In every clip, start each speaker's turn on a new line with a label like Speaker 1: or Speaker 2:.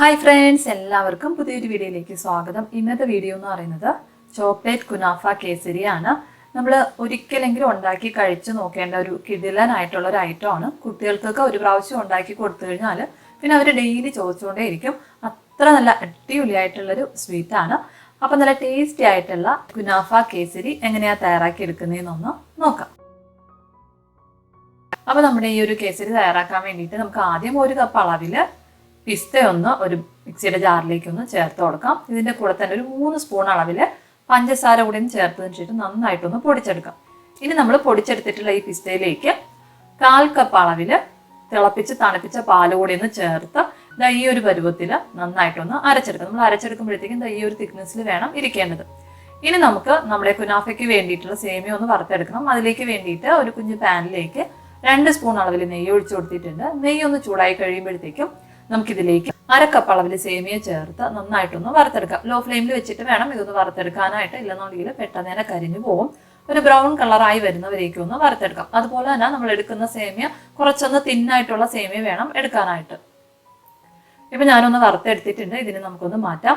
Speaker 1: Hi friends എല്ലാവർക്കും പുതിയൊരു വീഡിയോയിലേക്ക് സ്വാഗതം. ഇന്നത്തെ വീഡിയോ എന്ന് പറയുന്നത് ചോക്ലേറ്റ് കുനാഫ കേസരിയാണ്. നമ്മൾ ഒരിക്കലെങ്കിലും ഉണ്ടാക്കി കഴിച്ച് നോക്കേണ്ട ഒരു കിടിലനായിട്ടുള്ള ഒരു ഐറ്റമാണ് കുട്ടികൾക്കൊക്കെ ഒരു പ്രാവശ്യം ഉണ്ടാക്കി കൊടുത്തു കഴിഞ്ഞാൽ പിന്നെ അവർ ഡെയിലി ചോദിച്ചുകൊണ്ടേയിരിക്കും അത്ര നല്ല അടിപൊളിയായിട്ടുള്ളൊരു സ്വീറ്റാണ് അപ്പം നല്ല ടേസ്റ്റി ആയിട്ടുള്ള കുനാഫ കേസരി എങ്ങനെയാണ് തയ്യാറാക്കി എടുക്കുന്നതെന്നൊന്ന് നോക്കാം. അപ്പോൾ നമ്മുടെ ഈ ഒരു കേസരി തയ്യാറാക്കാൻ വേണ്ടിയിട്ട് നമുക്ക് ആദ്യം ഒരു കപ്പ് അളവിൽ പിസ്ത ഒന്ന് ഒരു മിക്സിയുടെ ജാറിലേക്ക് ഒന്ന് ചേർത്ത് കൊടുക്കാം. ഇതിന്റെ കൂടെ തന്നെ ഒരു മൂന്ന് സ്പൂൺ അളവിൽ പഞ്ചസാര കൂടി ഒന്ന് ചേർത്തതിന് ശേഷം നന്നായിട്ടൊന്ന് പൊടിച്ചെടുക്കാം. ഇനി നമ്മൾ പൊടിച്ചെടുത്തിട്ടുള്ള ഈ പിസ്തയിലേക്ക് കാൽ കപ്പ് അളവിൽ തിളപ്പിച്ച് തണുപ്പിച്ച പാൽ കൂടി ഒന്ന് ചേർത്ത് ദാ ഈ ഒരു പരുവത്തിൽ നന്നായിട്ടൊന്ന് അരച്ചെടുക്കാം. നമ്മൾ അരച്ചെടുക്കുമ്പോഴത്തേക്കും ദാ ഈ ഒരു തിക്നെസ്സിൽ വേണം ഇരിക്കേണ്ടത്. ഇനി നമുക്ക് നമ്മുടെ കുനാഫയ്ക്ക് വേണ്ടിയിട്ടുള്ള സേമിയ ഒന്ന് വറുത്തെടുക്കണം. അതിലേക്ക് വേണ്ടിയിട്ട് ഒരു കുഞ്ഞു പാനിലേക്ക് രണ്ട് സ്പൂൺ അളവിൽ നെയ്യ് ഒഴിച്ചു കൊടുത്തിട്ടുണ്ട്. നെയ്യ് ഒന്ന് ചൂടായി കഴിയുമ്പോഴത്തേക്കും നമുക്കിതിലേക്ക് അരക്കപ്പ് അളവിൽ സേമിയ ചേർത്ത് നന്നായിട്ടൊന്ന് വറുത്തെടുക്കാം. ലോ ഫ്ലെയിമിൽ വെച്ചിട്ട് വേണം ഇതൊന്ന് വറുത്തെടുക്കാനായിട്ട്. ഇല്ലെന്നുണ്ടെങ്കിൽ പെട്ടെന്ന് തന്നെ കരിഞ്ഞു പോകും ഒരു ബ്രൗൺ കളറായി വരുന്നവരേക്കും ഒന്ന് വറുത്തെടുക്കാം. അതുപോലെ തന്നെ നമ്മൾ എടുക്കുന്ന സേമിയ കുറച്ചൊന്ന് തിന്നായിട്ടുള്ള സേമിയ വേണം എടുക്കാനായിട്ട്. ഇപ്പൊ ഞാനൊന്ന് വറുത്തെടുത്തിട്ടുണ്ട്. ഇതിന് നമുക്കൊന്ന് മാറ്റാം.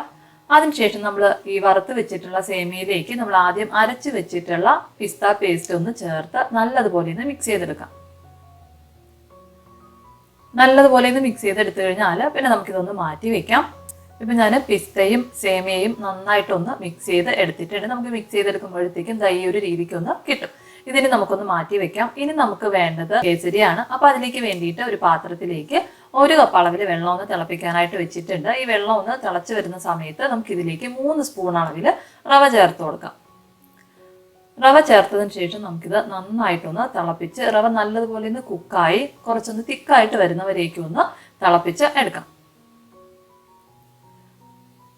Speaker 1: അതിനുശേഷം നമ്മൾ ഈ വറുത്ത് വെച്ചിട്ടുള്ള സേമിയയിലേക്ക് നമ്മൾ ആദ്യം അരച്ച് വെച്ചിട്ടുള്ള പിസ്ത പേസ്റ്റ് ഒന്ന് ചേർത്ത് നല്ലതുപോലെ ഒന്ന് മിക്സ് ചെയ്തെടുക്കാം. നല്ലതുപോലെ ഇത് മിക്സ് ചെയ്തെടുത്തു കഴിഞ്ഞാൽ പിന്നെ നമുക്കിതൊന്ന് മാറ്റി വെക്കാം. ഇപ്പം ഞാൻ പിസ്തയും സേമിയയും നന്നായിട്ടൊന്ന് മിക്സ് ചെയ്ത് എടുത്തിട്ടുണ്ട്. നമുക്ക് മിക്സ് ചെയ്തെടുക്കുമ്പോഴത്തേക്കും ദൈ ഒരു രീതിക്കൊന്ന് കിട്ടും. ഇതിന് നമുക്കൊന്ന് മാറ്റി വെക്കാം. ഇനി നമുക്ക് വേണ്ടത് കേസരിയാണ്. അപ്പോൾ അതിലേക്ക് വേണ്ടിയിട്ട് ഒരു പാത്രത്തിലേക്ക് ഒരു കപ്പ് അളവിൽ വെള്ളം ഒന്ന് തിളപ്പിക്കാനായിട്ട് വെച്ചിട്ടുണ്ട്. ഈ വെള്ളം ഒന്ന് തിളച്ച് വരുന്ന സമയത്ത് നമുക്ക് ഇതിലേക്ക് മൂന്ന് സ്പൂൺ അളവിൽ റവ ചേർത്ത് കൊടുക്കാം. റവ ചേർത്തതിന് ശേഷം നമുക്കിത് നന്നായിട്ടൊന്ന് തിളപ്പിച്ച് റവ നല്ലതുപോലെ ഒന്ന് കുക്കായി കുറച്ചൊന്ന് തിക്കായിട്ട് വരുന്നവരേക്കും ഒന്ന് തിളപ്പിച്ച് എടുക്കാം.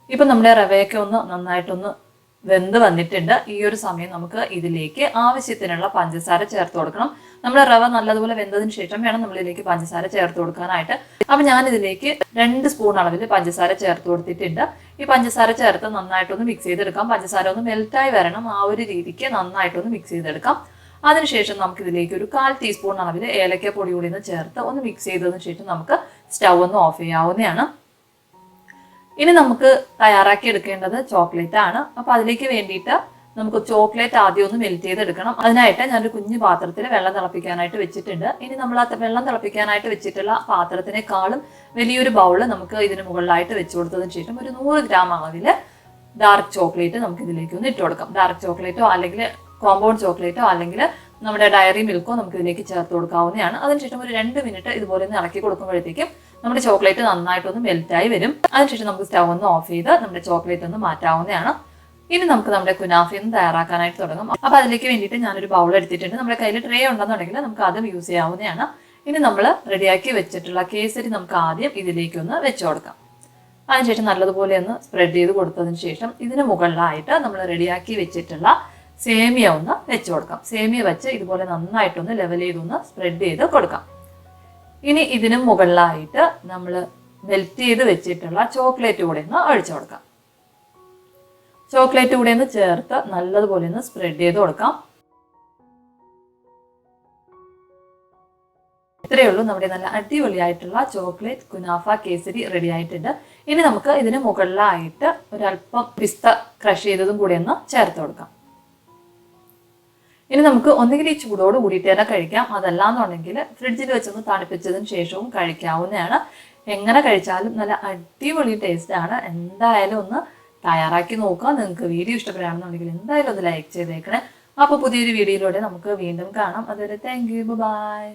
Speaker 1: ഇപ്പൊ നമ്മുടെ റവയൊക്കെ ഒന്ന് നന്നായിട്ടൊന്ന് വെന്ത് വന്നിട്ടുണ്ട്. ഈ ഒരു സമയം നമുക്ക് ഇതിലേക്ക് ആവശ്യത്തിനുള്ള പഞ്ചസാര ചേർത്ത് കൊടുക്കണം. നമ്മൾ റവ നല്ലതുപോലെ വെന്തതിന് ശേഷം വേണം നമ്മളിലേക്ക് പഞ്ചസാര ചേർത്ത് കൊടുക്കാനായിട്ട്. അപ്പൊ ഞാൻ ഇതിലേക്ക് രണ്ട് സ്പൂൺ അളവിൽ പഞ്ചസാര ചേർത്ത് കൊടുത്തിട്ടുണ്ട്. ഈ പഞ്ചസാര ചേർത്ത് നന്നായിട്ടൊന്ന് മിക്സ് ചെയ്തെടുക്കാം. പഞ്ചസാര ഒന്ന് മെൽറ്റായി വരണം. ആ ഒരു രീതിക്ക് നന്നായിട്ടൊന്ന് മിക്സ് ചെയ്തെടുക്കാം. അതിനുശേഷം നമുക്ക് ഇതിലേക്ക് ഒരു കാൽ ടീസ്പൂൺ അളവിൽ ഏലക്ക പൊടി കൂടി ചേർത്ത് ഒന്ന് മിക്സ് ചെയ്തതിന് ശേഷം നമുക്ക് സ്റ്റൗ ഒന്ന് ഓഫ് ചെയ്യാവുന്നതാണ്. ഇനി നമുക്ക് തയ്യാറാക്കി എടുക്കേണ്ടത് ചോക്ലേറ്റ് ആണ്. അപ്പൊ അതിലേക്ക് വേണ്ടിയിട്ട് നമുക്ക് ചോക്ലേറ്റ് ആദ്യം ഒന്ന് മെൽറ്റ് ചെയ്തെടുക്കണം. അതിനായിട്ട് ഞാനൊരു കുഞ്ഞു പാത്രത്തിൽ വെള്ളം തിളപ്പിക്കാനായിട്ട് വെച്ചിട്ടുണ്ട്. ഇനി നമ്മൾ ആ വെള്ളം തിളപ്പിക്കാനായിട്ട് വെച്ചിട്ടുള്ള പാത്രത്തിനേക്കാളും വലിയൊരു ബൗൾ നമുക്ക് ഇതിന് മുകളിലായിട്ട് വെച്ച് കൊടുത്തതിന് ശേഷം ഒരു നൂറ് ഗ്രാം അളവിൽ ഡാർക്ക് ചോക്ലേറ്റ് നമുക്ക് ഇതിലേക്ക് ഒന്ന് ഇട്ട് കൊടുക്കാം. ഡാർക്ക് ചോക്ലേറ്റോ അല്ലെങ്കിൽ കോമ്പൗണ്ട് ചോക്ലേറ്റോ അല്ലെങ്കിൽ നമ്മുടെ ഡയറി മിൽക്കോ നമുക്ക് ഇതിലേക്ക് ചേർത്ത് കൊടുക്കാവുന്നതാണ്. അതിനുശേഷം ഒരു രണ്ട് മിനിറ്റ് ഇതുപോലെ ഒന്ന് ഇളക്കി കൊടുക്കുമ്പോഴത്തേക്കും നമ്മുടെ ചോക്ലേറ്റ് നന്നായിട്ടൊന്ന് മെൽറ്റായി വരും. അതിനുശേഷം നമുക്ക് സ്റ്റൗ ഒന്ന് ഓഫ് ചെയ്ത് നമ്മുടെ ചോക്ലേറ്റ് ഒന്ന് മാറ്റാവുന്നതാണ്. ഇനി നമുക്ക് നമ്മുടെ കുനാഫി ഒന്ന് തയ്യാറാക്കാനായിട്ട് തുടങ്ങും. അപ്പൊ അതിലേക്ക് വേണ്ടിയിട്ട് ഞാനൊരു ബൗൾ എടുത്തിട്ടുണ്ട്. നമ്മുടെ കയ്യിൽ ട്രേ ഉണ്ടെന്നുണ്ടെങ്കിൽ നമുക്ക് അതും യൂസ് ചെയ്യാവുന്നതാണ്. ഇനി നമ്മൾ റെഡിയാക്കി വെച്ചിട്ടുള്ള കേസരി നമുക്ക് ആദ്യം ഇതിലേക്ക് ഒന്ന് വെച്ചു കൊടുക്കാം. അതിനുശേഷം നല്ലതുപോലെ ഒന്ന് സ്പ്രെഡ് ചെയ്ത് കൊടുത്തതിന് ശേഷം ഇതിന് മുകളിലായിട്ട് നമ്മൾ റെഡിയാക്കി വെച്ചിട്ടുള്ള സേമിയ ഒന്ന് വെച്ച് കൊടുക്കാം. സേമിയ വെച്ച് ഇതുപോലെ നന്നായിട്ടൊന്ന് ലെവൽ ചെയ്തൊന്ന് സ്പ്രെഡ് ചെയ്ത് കൊടുക്കാം. ഇനി ഇതിന് മുകളിലായിട്ട് നമ്മൾ മെൽറ്റ് ചെയ്ത് വെച്ചിട്ടുള്ള ചോക്ലേറ്റ് കൂടെ ഒന്ന് ഒഴിച്ചു കൊടുക്കാം. ചോക്ലേറ്റ് കൂടെ ഒന്ന് ചേർത്ത് നല്ലതുപോലെ ഒന്ന് സ്പ്രെഡ് ചെയ്ത് കൊടുക്കാം. ഇത്രയേ ഉള്ളൂ. നമ്മുടെ നല്ല അടിപൊളിയായിട്ടുള്ള ചോക്ലേറ്റ് കുനാഫ കേസരി റെഡി ആയിട്ടുണ്ട്. ഇനി നമുക്ക് ഇതിന് മുകളിലായിട്ട് ഒരല്പം പിസ്ത ക്രഷ് ചെയ്തതും കൂടി ഒന്ന് ചേർത്ത് കൊടുക്കാം. ഇനി നമുക്ക് ഒന്നുകിൽ ഈ ചൂടോട് കൂടിയിട്ട് തന്നെ കഴിക്കാം. അതല്ലാന്നുണ്ടെങ്കിൽ ഫ്രിഡ്ജിൽ വെച്ചൊന്ന് തണുപ്പിച്ചതിന് ശേഷവും കഴിക്കാവുന്നതാണ്. എങ്ങനെ കഴിച്ചാലും നല്ല അടിപൊളി ടേസ്റ്റ് ആണ്. എന്തായാലും ഒന്ന് തയ്യാറാക്കി നോക്കുക. നിങ്ങൾക്ക് വീഡിയോ ഇഷ്ടപ്പെടുകയാണെന്നുണ്ടെങ്കിൽ എന്തായാലും ഒന്ന് ലൈക്ക് ചെയ്തേക്കണേ. അപ്പോൾ പുതിയൊരു വീഡിയോയിലൂടെ നമുക്ക് വീണ്ടും കാണാം. അതുവരെ താങ്ക് യു ബൈ